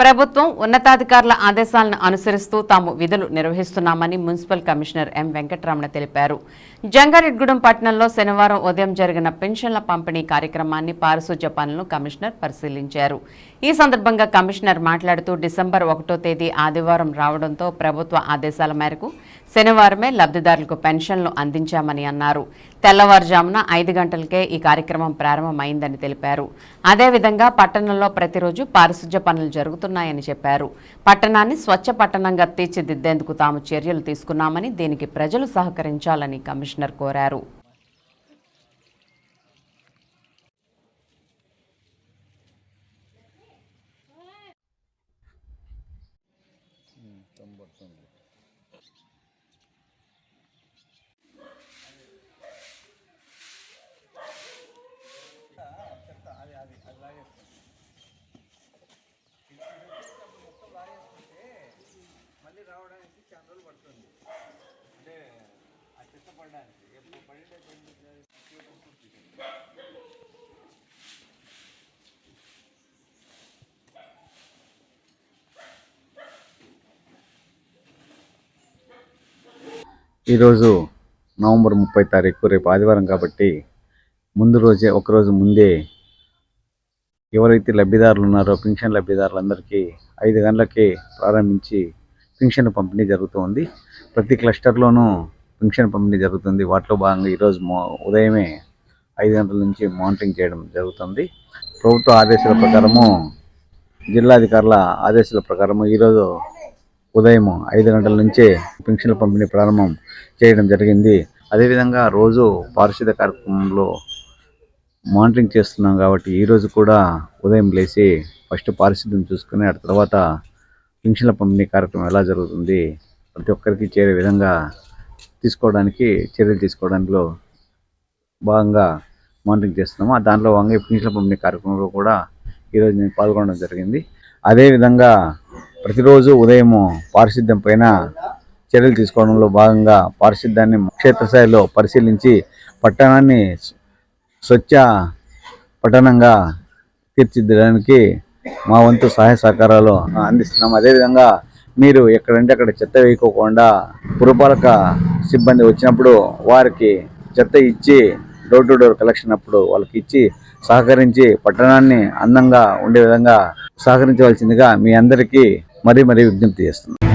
ప్రభుత్వం ఉన్నతాధికారుల ఆదేశాలను అనుసరిస్తూ తాము విధులు నిర్వహిస్తున్నామని మున్సిపల్ కమిషనర్ ఎం వెంకటరమణ తెలిపారు. జంగారెడ్గూడెం పట్టణంలో శనివారం ఉదయం జరిగిన పెన్షన్ల పంపిణీ కార్యక్రమాన్ని పారిశుధ్య పనులను కమిషనర్ పరిశీలించారు. ఈ సందర్భంగా కమిషనర్ మాట్లాడుతూ డిసెంబర్ ఒకటో తేదీ ఆదివారం రావడంతో ప్రభుత్వ ఆదేశాల మేరకు శనివారమే లబ్ధిదారులకు పెన్షన్లు అందించామని అన్నారు. తెల్లవారుజామున ఐదు గంటలకే ఈ కార్యక్రమం ప్రారంభమైందని తెలిపారు. అదేవిధంగా పట్టణంలో ప్రతిరోజు పారిశుధ్య పనులు చేస్తున్నాయని చెప్పారు. పట్టణాన్ని స్వచ్ఛ పట్టణంగా తీర్చిదిద్దేందుకు తాము చర్యలు తీసుకున్నామని దీనికి ప్రజలు సహకరించాలని కమిషనర్ కోరారు. అలాగే పడడానికి ఎప్పుడు పడింటే ఈరోజు నవంబర్ ముప్పై తారీఖు రేపు ఆదివారం కాబట్టి ముందు రోజే ఒకరోజు ముందే ఎవరైతే లబ్ధిదారులు ఉన్నారో పింఛన్ లబ్ధిదారులందరికీ ఐదు గంటలకి ప్రారంభించి పింఛన్ పంపిణీ జరుగుతుంది ప్రతి క్లస్టర్లోనూ పింఛన్ పంపిణీ జరుగుతుంది. వాటిలో భాగంగా ఈరోజు ఉదయమే ఐదు గంటల నుంచి మానిటరింగ్ చేయడం జరుగుతుంది. ప్రభుత్వ ఆదేశాల ప్రకారము జిల్లాధికారుల ఆదేశాల ప్రకారము ఈరోజు ఉదయం ఐదు గంటల నుంచే పెన్షన్ల పంపిణీ ప్రారంభం చేయడం జరిగింది. అదేవిధంగా రోజు పారిశుద్ధ కార్యక్రమంలో మానిటరింగ్ చేస్తున్నాం కాబట్టి ఈరోజు కూడా ఉదయం లేచి ఫస్ట్ పారిశుద్ధ్యం చూసుకుని ఆ తర్వాత పెన్షన్ల పంపిణీ కార్యక్రమం ఎలా జరుగుతుంది ప్రతి ఒక్కరికి చేరే విధంగా తీసుకోవడానికి చర్యలు తీసుకోవడంలో భాగంగా మానిటరింగ్ చేస్తున్నాము. దాంట్లో భాగంగా ఈ పంపిణీ కార్యక్రమంలో కూడా ఈరోజు నేను పాల్గొనడం జరిగింది. అదేవిధంగా ప్రతిరోజు ఉదయం పారిశుద్ధ్యం పైన చర్యలు తీసుకోవడంలో భాగంగా పారిశుద్ధ్యాన్ని క్షేత్రస్థాయిలో పరిశీలించి పట్టణాన్ని స్వచ్ఛ పట్టణంగా తీర్చిదిద్దడానికి మా వంతు సహాయ సహకారాలు అందిస్తున్నాం అదేవిధంగా మీరు ఎక్కడంటే అక్కడ చెత్త వేయకోకుండా పురపాలక సిబ్బంది వచ్చినప్పుడు వారికి చెత్త ఇచ్చి డోర్ టు డోర్ కలెక్షన్ అప్పుడు వాళ్ళకి ఇచ్చి సహకరించి పట్టణాన్ని అందంగా ఉండే విధంగా సహకరించవలసిందిగా మీ అందరికీ మరీ మరీ విజ్ఞప్తి చేస్తున్నాను